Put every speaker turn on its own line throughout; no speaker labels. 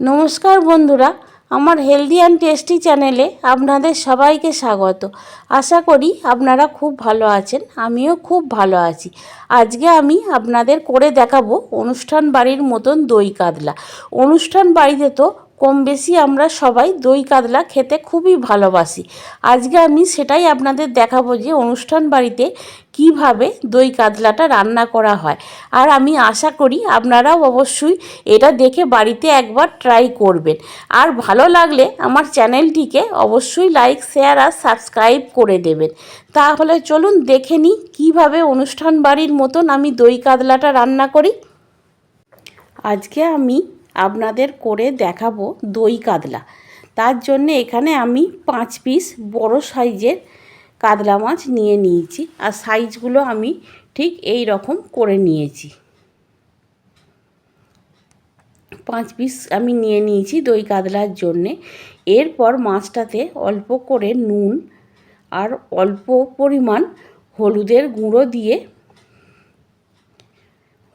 নমস্কার বন্ধুরা, আমার হেলদি অ্যান্ড টেস্টি চ্যানেলে আপনাদের সবাইকে স্বাগত। আশা করি আপনারা খুব ভালো আছেন, আমিও খুব ভালো আছি। আজকে আমি আপনাদের করে দেখাবো অনুষ্ঠান বাড়ির মতন দই কাতলা। অনুষ্ঠান বাড়িতে তো কম বেশি আমরা সবাই দই কাতলা খেতে খুবই ভালোবাসি। আজকে আমি সেটাই আপনাদের দেখাবো যে অনুষ্ঠান বাড়িতে কীভাবে দই কাতলাটা রান্না করা হয়। আর আমি আশা করি আপনারাও অবশ্যই এটা দেখে বাড়িতে একবার ট্রাই করবেন। আর ভালো লাগলে আমার চ্যানেলটিকে অবশ্যই লাইক, শেয়ার আর সাবস্ক্রাইব করে দেবেন। তাহলে চলুন দেখে নিই কীভাবে অনুষ্ঠান বাড়ির মতন আমি দই কাতলাটা রান্না করি। আজকে আমি আপনাদের করে দেখাবো দই কাতলা। তার জন্য এখানে আমি পাঁচ পিস বড় সাইজের কাতলা মাছ নিয়ে নিয়েছি আর সাইজগুলো আমি ঠিক এই রকম করে নিয়েছি। পাঁচ পিস আমি নিয়ে নিয়েছি দই কাতলার জন্যে। এরপর মাছটাতে অল্প করে নুন আর অল্প পরিমাণ হলুদের গুঁড়ো দিয়ে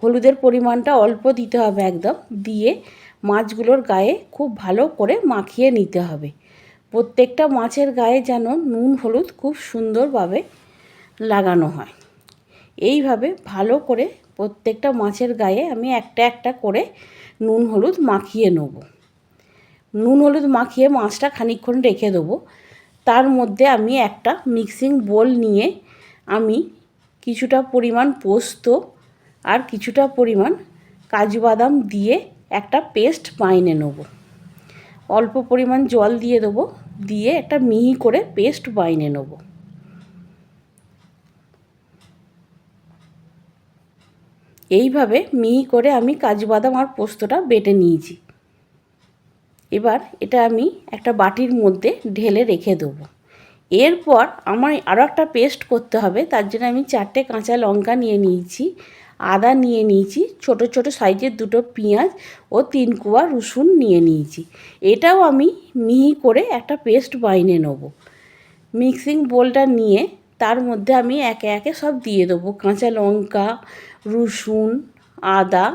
হলুদের পরিমাণটা অল্প দিতে হবে একদম। দিয়ে মাছগুলোর গায়ে খুব ভালো করে মাখিয়ে নিতে হবে। প্রত্যেকটা মাছের গায়ে যেন নুন হলুদ খুব সুন্দরভাবে লাগানো হয়। এইভাবে ভালো করে প্রত্যেকটা মাছের গায়ে আমি একটা একটা করে নুন হলুদ মাখিয়ে নেব। নুন হলুদ মাখিয়ে মাছটা খানিকক্ষণ রেখে দেবো। তার মধ্যে আমি একটা মিক্সিং বোল নিয়ে আমি কিছুটা পরিমাণ পোস্ত আর কিছুটা পরিমাণ কাজু বাদাম দিয়ে একটা পেস্ট বাইনে নেব। অল্প পরিমাণ জল দিয়ে দেবো, দিয়ে একটা মিহি করে পেস্ট বাইনে নেব। এইভাবে মিহি করে আমি কাজু বাদাম আর পোস্তটা বেটে নিয়েছি। এবার এটা আমি একটা বাটির মধ্যে ঢেলে রেখে দেবো। এরপর আমার আরও একটা পেস্ট করতে হবে, তার জন্য আমি চারটে কাঁচা লঙ্কা নিয়ে নিয়েছি। আদা নিয়ে নিয়েছি, ছোট ছোট সাইজের দুটো পেঁয়াজ ও তিন কুয়া রসুন নিয়ে নিয়েছি। এটাও আমি মিহি করে একটা পেস্ট বাইনে নেব। মিক্সিং বোলটা নিয়ে তার মধ্যে আমি একে একে সব দিয়ে দেবো। কাঁচা লঙ্কা, রসুন, আদা,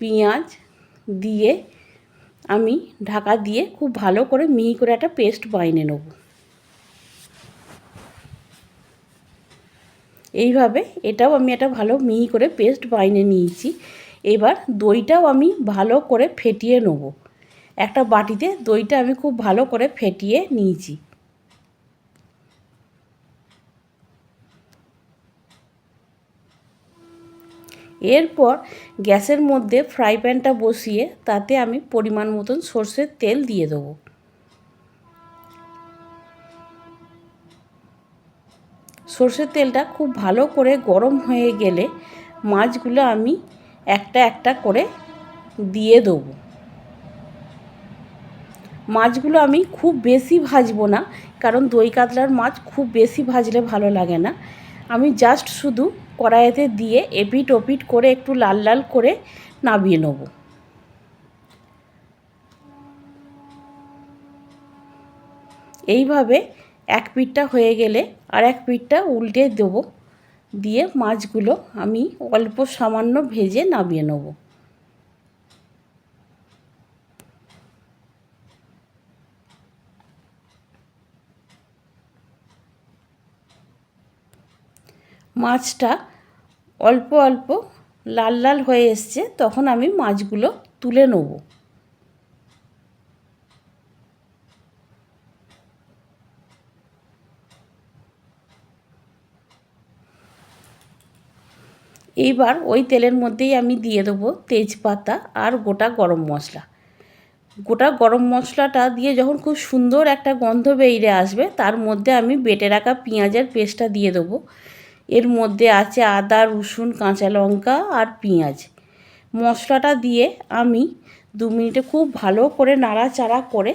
পেঁয়াজ দিয়ে আমি ঢাকা দিয়ে খুব ভালো করে মিহি করে একটা পেস্ট বাইনে নেব। এইভাবে এটাও আমি একটা ভালো মিহি করে পেস্ট বাইনে নিয়েছি। এবার দইটাও আমি ভালো করে ফেটিয়ে নেব। একটা বাটিতে দইটা আমি খুব ভালো করে ফেটিয়ে নিয়েছি। এরপর গ্যাসের মধ্যে ফ্রাই প্যানটা বসিয়ে তাতে আমি পরিমাণ মতন সর্ষের তেল দিয়ে দেবো। সর্ষের তেলটা খুব ভালো করে গরম হয়ে গেলে মাছগুলো আমি একটা একটা করে দিয়ে দেবো। মাছগুলো আমি খুব বেশি ভাজবো না, কারণ দই কাতলার মাছ খুব বেশি ভাজলে ভালো লাগে না। আমি জাস্ট শুধু কড়াইতে দিয়ে এপিট ওপিট করে একটু লাল লাল করে নামিয়ে নেব। এইভাবে এক পিঠটা হয়ে গেলে আর এক পিঠটা উল্টে দেবো। দিয়ে মাছগুলো আমি অল্প সামান্য ভেজে নামিয়ে নেব। মাছটা অল্প অল্প লাল লাল হয়ে এসছে, তখন আমি মাছগুলো তুলে নেব। এইবার ওই তেলের মধ্যেই আমি দিয়ে দেবো তেজপাতা আর গোটা গরম মশলা। গোটা গরম মশলাটা দিয়ে যখন খুব সুন্দর একটা গন্ধ বেরিয়ে আসবে, তার মধ্যে আমি বেটে রাখা পেঁয়াজের পেস্টটা দিয়ে দেবো। এর মধ্যে আছে আদা, রসুন, কাঁচা লঙ্কা আর পেঁয়াজ। মশলাটা দিয়ে আমি দু মিনিটে খুব ভালো করে নাড়াচাড়া করে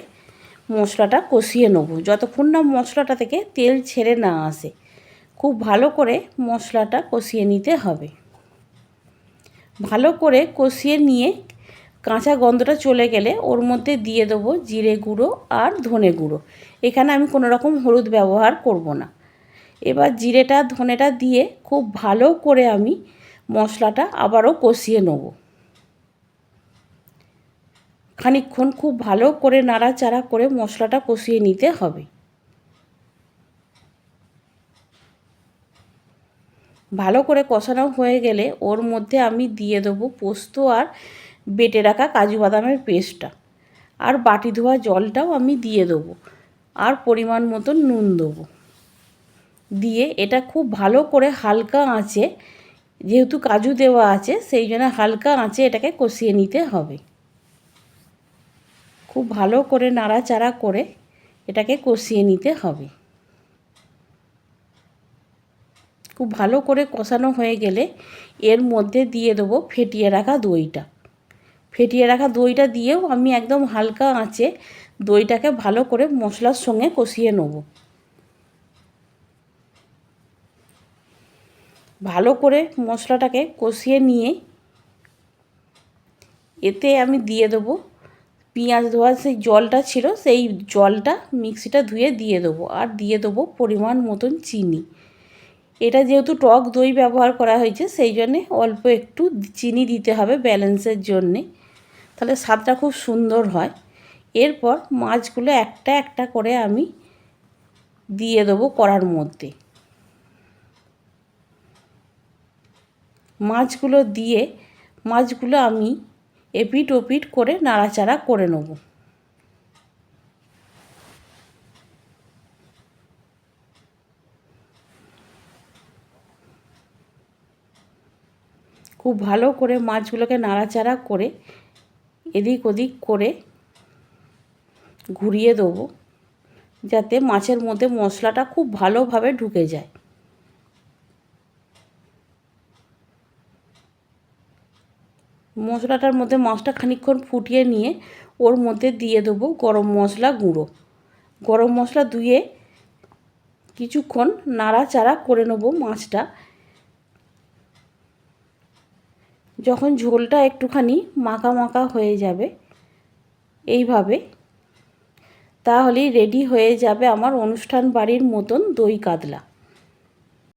মশলাটা কষিয়ে নেব। যতক্ষণ না মশলাটা থেকে তেল ছেড়ে না আসে, খুব ভালো করে মশলাটা কষিয়ে নিতে হবে। ভালো করে কষিয়ে নিয়ে কাঁচা গন্ধটা চলে গেলে ওর মধ্যে দিয়ে দেবো জিরে গুঁড়ো আর ধনে গুঁড়ো। এখানে আমি কোনো রকম হলুদ ব্যবহার করব না। এবার জিরেটা, ধনেটা দিয়ে খুব ভালো করে আমি মশলাটা আবারও কষিয়ে নেব। খানিকক্ষণ খুব ভালো করে নাড়াচাড়া করে মশলাটা কষিয়ে নিতে হবে। ভালো করে কষানো হয়ে গেলে ওর মধ্যে আমি দিয়ে দেবো পোস্ত আর বেটে রাখা কাজু বাদামের পেস্টটা। আর বাটি ধোয়া জলটাও আমি দিয়ে দেবো। আর পরিমাণ মতন নুন দেবো। দিয়ে এটা খুব ভালো করে হালকা আঁচে, যেহেতু কাজু দেওয়া আছে, সেই জন্য হালকা আঁচে এটাকে কষিয়ে নিতে হবে। খুব ভালো করে নাড়াচাড়া করে এটাকে কষিয়ে নিতে হবে। খুব ভালো করে কষানো হয়ে গেলে এর মধ্যে দিয়ে দেবো ফেটিয়ে রাখা দইটা। ফেটিয়ে রাখা দইটা দিয়েও আমি একদম হালকা আঁচে দইটাকে ভালো করে মশলার সঙ্গে কষিয়ে নেব। ভালো করে মশলাটাকে কষিয়ে নিয়ে এতে আমি দিয়ে দেবো পেঁয়াজ ধোয়ার সেই জলটা ছিল সেই জলটা মিক্সিটা ধুয়ে দিয়ে দেবো আর দিয়ে দেবো পরিমাণ মতন চিনি। এটা যেহেতু টক দই ব্যবহার করা হয়েছে, সেই জন্যে অল্প একটু চিনি দিতে হবে ব্যালেন্সের জন্যে। তাহলে স্বাদটা খুব সুন্দর হয়। এরপর মাছগুলো একটা একটা করে আমি দিয়ে দেবো কড়ার মধ্যে। মাছগুলো দিয়ে, মাছগুলো আমি এপিট ওপিট করে নাড়াচাড়া করে নেব। খুব ভালো করে মাছগুলোকে নাড়াচাড়া করে এদিক ওদিক করে ঘুরিয়ে দেবো, যাতে মাছের মধ্যে মশলাটা খুব ভালোভাবে ঢুকে যায়। মশলাটার মধ্যে মাছটা খানিকক্ষণ ফুটিয়ে নিয়ে ওর মধ্যে দিয়ে দেবো গরম মশলা গুঁড়ো। গরম মশলা ধুয়ে কিছুক্ষণ নাড়াচাড়া করে নেব মাছটা। যখন ঝোলটা একটুখানি মাখা মাখা হয়ে যাবে, এইভাবে, তাহলেই রেডি হয়ে যাবে আমার অনুষ্ঠান বাড়ির মতন দই কাতলা।